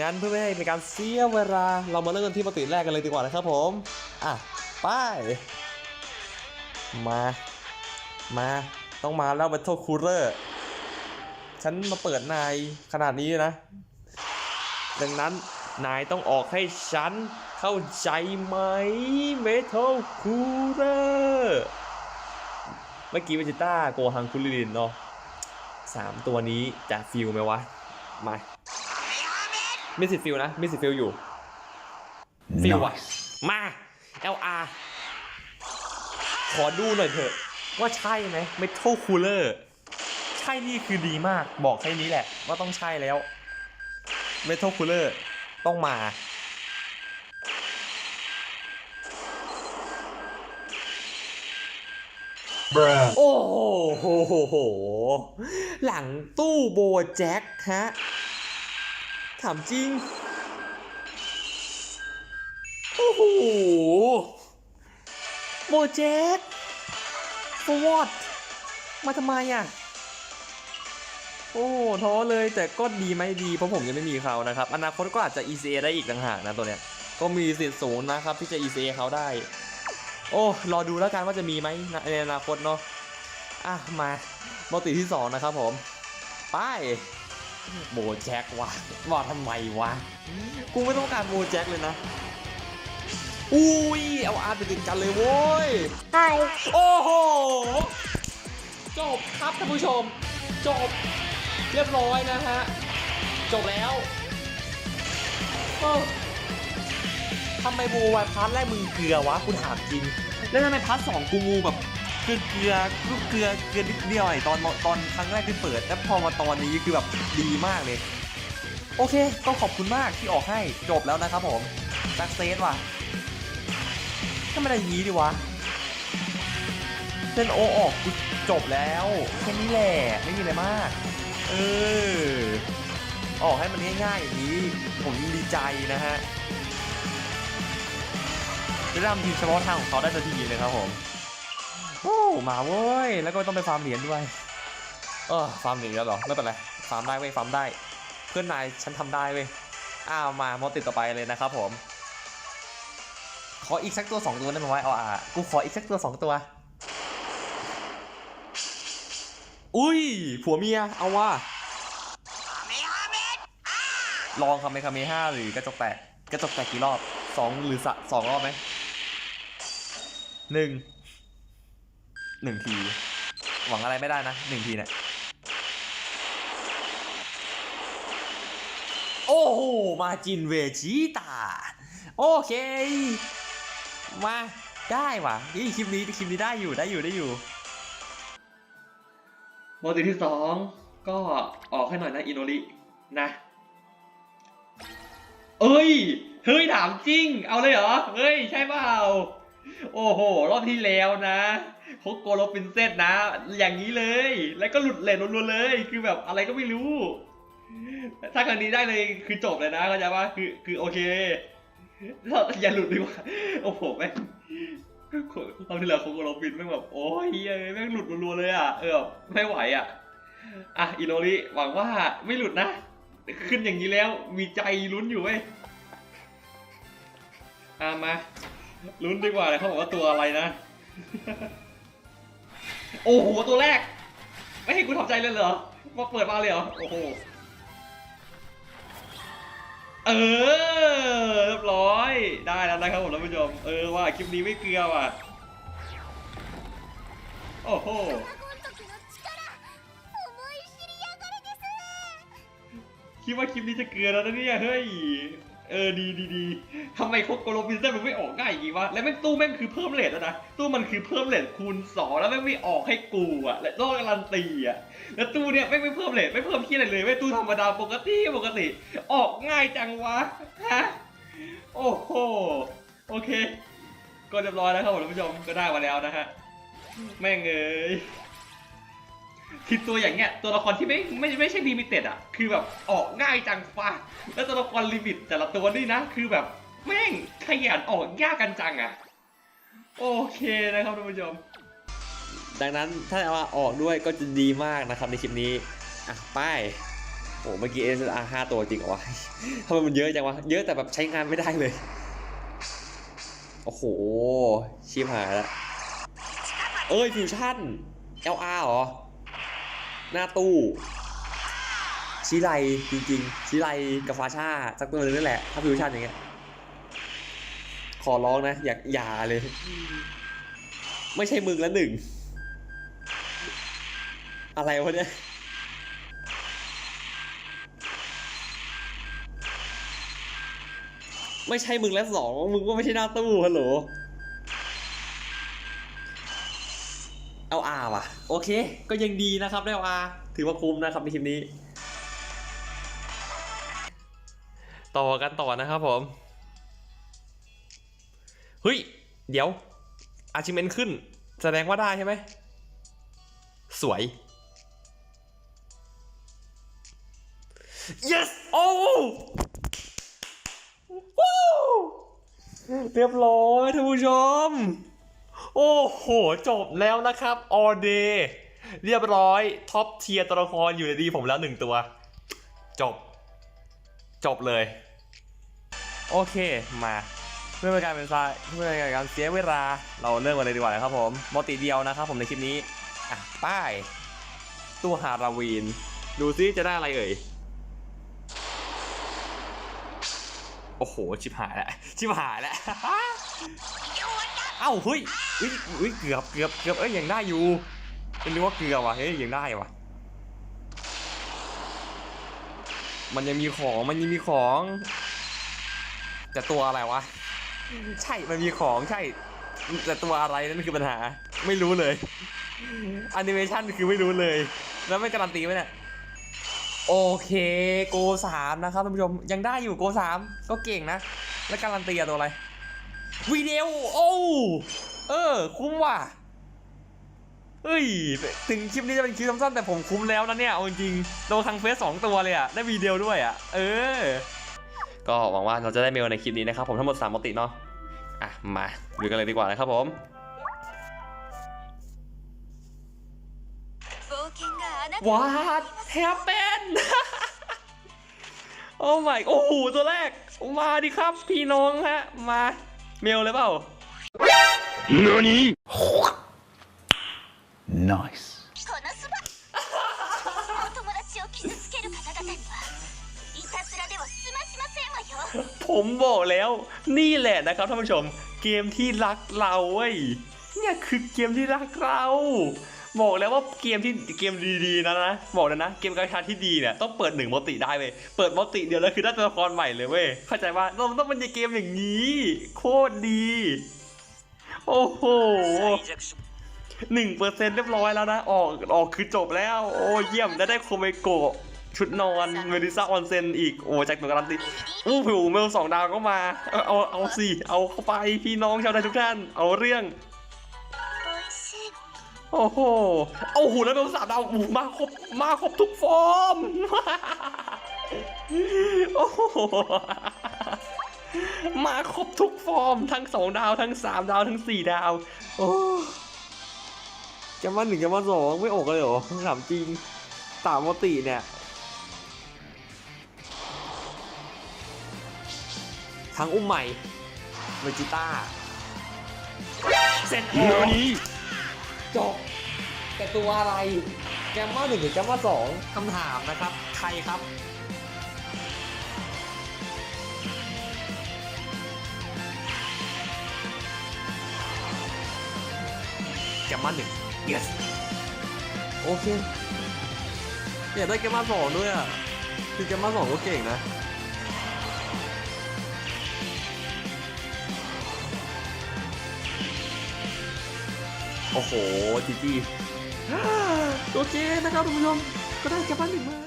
งั้นเพื่อไม่ให้เป็นการเสียเวลา เรามาเริ่มกันที่ปกติแรกกันเลยดีกว่านะครับผม อะไปมา มาต้องมาแล้ว Battle Cooler ฉันมาเปิดนายขนาดนี้นะ ดังนั้นนายต้องออกให้ฉันเข้าใจไหม Metal Cooler เมื่อกี้เวจิต้าโกฮังคุริลินเนาะสามตัวนี้จะฟิลไหมวะ มา มีสิทธิ์ฟิลนะ มีสิทธิ์ฟิลอยู่ ฟิลอะมา LR ขอดูหน่อยเถอะ ว่าใช่ไหม Metal Cooler ใช่นี่คือดีมากบอกแค่นี้แหละ ว่าต้องใช่แล้ว Metal Cooler ต้องมา Bruh. โอ้โห หลังตู้โบแจ็คฮะ ถามจริง โอ้โหโบแจ็ค for what มาทำไมอะ โอ้ท้อเลยแต่ก็ดีไหมดี เพราะผมยังไม่มีเขานะครับ อนาคตก็อาจจะ ECA ได้อีกต่างหากนะตัวเนี้ย ก็มีสิทธิ์สูงนะครับ ที่จะ ECA เขาได้ โอ้รอดูแล้วกันว่าจะมีไหมในอนาคตเนาะอะมาโมติที่ 2 นะครับผม ไป โบแจ็ควะว่าทำไมวะ กูไม่ต้องการโบแจ็คเลยนะ อุ้ย เอาอาร์ตไปติดกันเลยโว้ย Hi. โอ้โห จบครับท่านผู้ชม จบ เรียบร้อยนะฮะ จบแล้วเออทำไมบูวายพาร์ทแรกมึงเกลือวะ คุณถามจริง แล้วทำไมพาร์ทสองกูงูแบบ เกลือเกลือเกลือเกลือนิดเดียวไอตอนตอนครั้งแรกที่เปิดแล้วพอมาตอนนี้คือแบบดีมากเลย โอเค ก็ขอบคุณมากที่ออกให้จบแล้วนะครับผมซักเซสว่ะทำไม่ได้ยี้ดีวะเส้นโอออกกูจบแล้วแค่นี้แหละไม่มีอะไรมาก เออออกให้มันง่ายๆอย่างนี้ ผมดีใจนะฮะจะได้ทำทีมเฉพาะทางของเขาได้ทันทีนะครับผม โอ้มาเว้ย แล้วก็ต้องไปฟาร์มเหรียญด้วย เออฟาร์มเหรียญแล้วเหรอ ไม่เป็นไร ฟาร์มได้เว้ย ฟาร์มได้ เพื่อนนายฉันทำได้เว้ย อ้าวมาโมติดต่อไปเลยนะครับผม ขออีกสักตัวสองตัวได้ไหมวะเอาอะกูขออีกสักตัวสองตัว อุ้ย ผัวเมีย เอาว่าลองคาเมคาเมห้าหรือกระจกแตก กระจกแตกกี่รอบสองหรือสะสองรอบไหมหนึ่ง หนึ่งที หวังอะไรไม่ได้นะหนึ่งทีเนี่ยโอ้โหมาจินเวจิตา โอเค มาได้ว่ะนี่คลิปนี้คลิปนี้ได้อยู่ได้อยู่ได้อยู่โมติที่สองก็ออกให้หน่อยนะอินโนรินะ เอ้ย เฮ้ยถามจริง เอาเลยเหรอ เฮ้ย ใช่เปล่า โอ้โห รอบที่แล้วนะโคโกโรปินเซตนะ อย่างนี้เลย แล้วก็หลุดเลนรัวๆเลย คือแบบอะไรก็ไม่รู้ ถ้าครั้งนี้ได้เลยคือจบเลยนะเข้าใจว่าคือคือโอเคเราอย่าหลุดดีกว่า โอ้โหแม่งเราที่แล้วโคโกโรปินแม่งแบบโอ้ยเอ้ยแม่งหลุดรัวๆเลยอะ เออแบบไม่ไหวอะ อะอิโนริหวังว่าไม่หลุดนะ ขึ้นอย่างนี้แล้วมีใจลุ้นอยู่เว้ยอามา ลุ้นดีกว่าเลยเขาบอกว่าตัวอะไรนะ โอ้โห ตัวแรก ไม่ให้กูทำใจเลยเหรอมาเปิดมาเลยเหรอ โอ้โห เออเรียบร้อย ได้แล้วนะครับผมท่านผู้ชม เออว่าคลิปนี้ไม่เกลือว่ะ โอ้โหคิดว่าคลิปนี้จะเกลือแล้วนะเนี่ย เฮ้ย เออดีดีดีทำไมโคโกโรบินเซนมันไม่ออกง่ายอย่างงี้วะ แล้วแม่งตู้แม่งคือเพิ่มเลทแล้วนะ ตู้มันคือเพิ่มเลทคูณสองแล้วแม่งไม่ออกให้กูอะและต้องการันตีอะแล้วตู้เนี่ยแม่งไม่เพิ่มเลทไม่เพิ่มที่อะไรเลยไม่ตู้ธรรมดาปกติปกติ ออกง่ายจังวะ ฮะ โอ้โห โอเค ก็เรียบร้อยแล้วครับผมท่านผู้ชม ก็ได้มาแล้วนะฮะ แม่งเอ้ย คือตัวอย่างเงี้ยตัวละครที่ไม่ไม่ไม่ใช่ลิมิเต็ดอะ คือแบบออกง่ายจังฟ้าแล้วตัวละครลิมิตแต่ละตัวนี่นะ คือแบบแม่งขยันออกยากกันจังอะ โอเคนะครับท่านผู้ชม ดังนั้นถ้าว่าออกด้วยก็จะดีมากนะครับในคลิปนี้ อะไปโอ้เมื่อกี้ SSR 5ตัวจริงเหรอวะทำไมมันเยอะจังวะ เยอะแต่แบบใช้งานไม่ได้เลย โอ้โห ชิบหายแล้วเอ้ยฟิวชั่น LR เหรอ หน้าตู้ชิไลจริงๆชิไลกับฟาชาสักตัวหนึงนั่นแหละ ถ้าฟิวชั่นอย่างเงี้ย ขอร้องนะ อย่าอย่าเลย ไม่ใช่มึงล้วหนึ่ง อะไรวะเนี่ยไม่ใช่มึงแล้วสองมึงก็ไม่ใช่หน้าตู้ฮัลโหล เอาอาว่ะ โอเค ก็ยังดีนะครับได้เอาอาถือว่าคุ้มนะครับในคลิปนี้ ต่อกันต่อนะครับผม เฮ้ย เดี๋ยวอาชิเมนขึ้น แสดงว่าได้ใช่ไหม สวย yes โอ้เรียบร้อยท่านผู้ชม โอ้โห จบแล้วนะครับ all day เรียบร้อย ท็อปเทียร์ตัวละครอยู่ในดีผมแล้วหนึ่งตัว จบ จบเลย โอเคมาเพื่อเป็นการเป็นซายเพื่อเป็นการเสียเวลา เราเริ่มกันเลยดีกว่านะครับผมมอติเดียวนะครับผมในคลิปนี้อะป้าย ตัวฮาราวีน ดูซิจะได้อะไรเอ่ยโอ้โห ชิบหายแล้ว ชิบหายแล้ว เอ้าเฮ้ยเฮ้ยเฮ้ยเกือบเกือบเกือบเอ้ยยังได้อยู่เป็นนึกว่าเกือบว่ะเฮ้ยยังได้ว่ะ มันยังมีของมันยังมีของแต่ตัวอะไรวะใช่มันมีของใช่ แต่ตัวอะไรนั่นคือปัญหา ไม่รู้เลยแอนิเมชันคือไม่รู้เลย แล้วไม่การันตีไหมเนี่ยโอเคโกสามนะครับท่านผู้ชมยังได้อยู่โกสามก็เก่งนะ แล้วการันตีอะตัวอะไร วีเดีโอโอ้เออ คุ้มว่ะเอ้ย ถึงคลิปนี้จะเป็นคลิปสั้นๆแต่ผมคุ้มแล้วนะเนี่ย เอาจริงโดนคังเฟสสองตัวเลยอะได้วีเดีโอด้วยอะเออ ก็หวังว่าเราจะได้เมลในคลิปนี้นะครับ ผมทั้งหมด3มมติเนาะอะ มาดูกันเลยดีกว่านะครับผมว้าแฮปเป็นโอ้ไ my โอ้โหตัวแรก มาดิครับ พี่น้องฮะ มา เมลเลยเปล่าเนื้อนี้ nice ผมบอกแล้ว นี่แหละนะครับท่านผู้ชม เกมที่รักเราเว้ยเนี่ยคือเกมที่รักเรา บอกแล้วว่าเกมที่เกมดีๆนะนะบอกแล้วนะเกมการชาที่ดีเนี่ยต้องเปิดหนึ่งมติได้เว้ยเปิดมติเดียวแล้วคือได้ตัวละครใหม่เลยเว้ยเข้าใจว่าต้องต้องเป็นเกมอย่างนี้ โคตรดี โอ้โหหนึ่งเปอร์เซ็นต์เรียบร้อยแล้วนะ ออกออกคือจบแล้ว โอ้เยี่ยมได้ได้โคเมโกะชุดนอนเมลิซาออนเซนอีกโอ้แจากหน่วการันตีอู้ผิวเมลสองดาวก็มา เอาเอาสิเอาเข้าไปพี่น้องชาวไทยทุกท่าน เอาเรื่อง โอ้โห เอาหูแล้วเมลสามดาวอู้มาครบมาครบทุกฟอร์ม โอ้โห มาครบทุกฟอร์ม ทั้งสองดาวทั้งสามดาวทั้งสี่ดาว โอ้จะมาหนึ่งจะมาสองไม่ออกเลยเหรอถามจริงสามมติเนี่ยทั้งอุ้มใหม่เวจิต้า เสร็จแล้ว จบแต่ตัวอะไรแกมมาหนึ่งหรือแกมมาสองคำถามนะครับ ใครครับ แกมมาหนึ่ง yes โอเคอยากได้แกมมาสองด้วยอะ คือแกมมาสองก็เก่งนะ โอ้โหจีจีโอเคนะครับทุกผู้ชมก็ได้แกบ้านหนึ่งมา